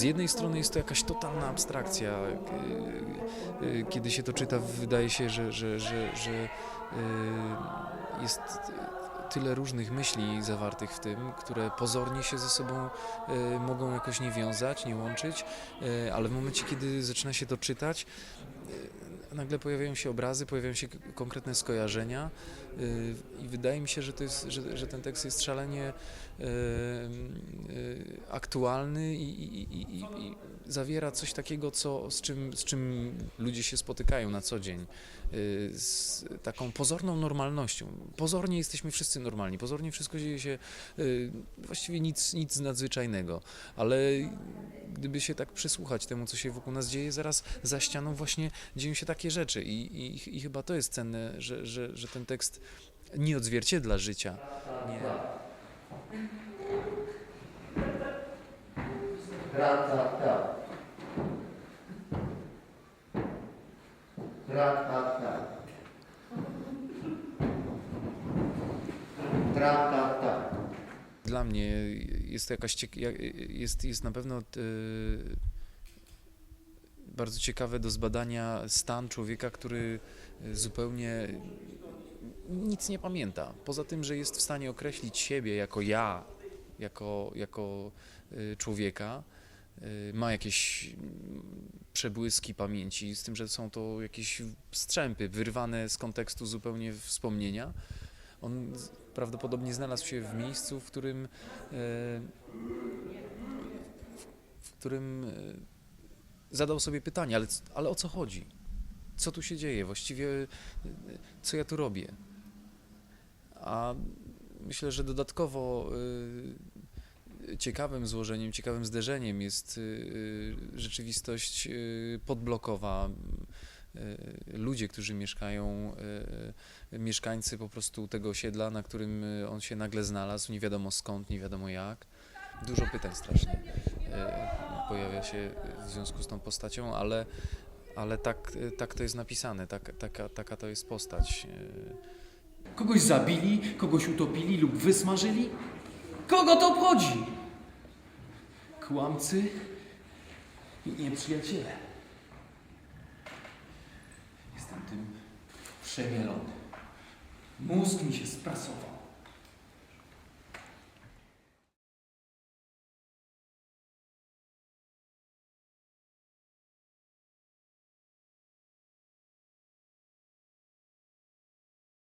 Z jednej strony jest to jakaś totalna abstrakcja. y, y, Kiedy się to czyta, wydaje się, że, że, że, że jest tyle różnych myśli zawartych w tym, które pozornie się ze sobą mogą jakoś nie wiązać, nie łączyć, ale w momencie, kiedy zaczyna się to czytać, nagle pojawiają się obrazy, pojawiają się konkretne skojarzenia y, i wydaje mi się, że, to jest, że, że ten tekst jest szalenie y, y, aktualny i, i, i, i, zawiera coś takiego, co, z, czym, z czym ludzie się spotykają na co dzień. Z taką pozorną normalnością. Pozornie jesteśmy wszyscy normalni, pozornie wszystko dzieje się, właściwie nic, nic nadzwyczajnego, ale gdyby się tak przysłuchać temu, co się wokół nas dzieje, zaraz za ścianą właśnie dzieją się takie rzeczy i, i, i chyba to jest cenne, że, że, że ten tekst nie odzwierciedla życia. Nie. Dla mnie jest to jakaś jest, jest na pewno e, bardzo ciekawe do zbadania stan człowieka, który zupełnie nic nie pamięta. Poza tym, że jest w stanie określić siebie jako ja, jako, jako e, człowieka, e, ma jakieś przebłyski pamięci, z tym, że są to jakieś strzępy wyrwane z kontekstu zupełnie wspomnienia. On prawdopodobnie znalazł się w miejscu, w którym, e, w którym e, zadał sobie pytanie, ale, ale o co chodzi? Co tu się dzieje? Właściwie e, co ja tu robię? A myślę, że dodatkowo e, ciekawym złożeniem, ciekawym zderzeniem jest rzeczywistość podblokowa. Ludzie, którzy mieszkają, mieszkańcy po prostu tego osiedla, na którym on się nagle znalazł, nie wiadomo skąd, nie wiadomo jak. Dużo pytań strasznie pojawia się w związku z tą postacią, ale, ale tak, tak to jest napisane, tak, taka, taka to jest postać. Kogoś zabili, kogoś utopili lub wysmażyli? Kogo to obchodzi? Kłamcy i nieprzyjaciele. Jestem tym przemielony. Mózg mi się sprasował.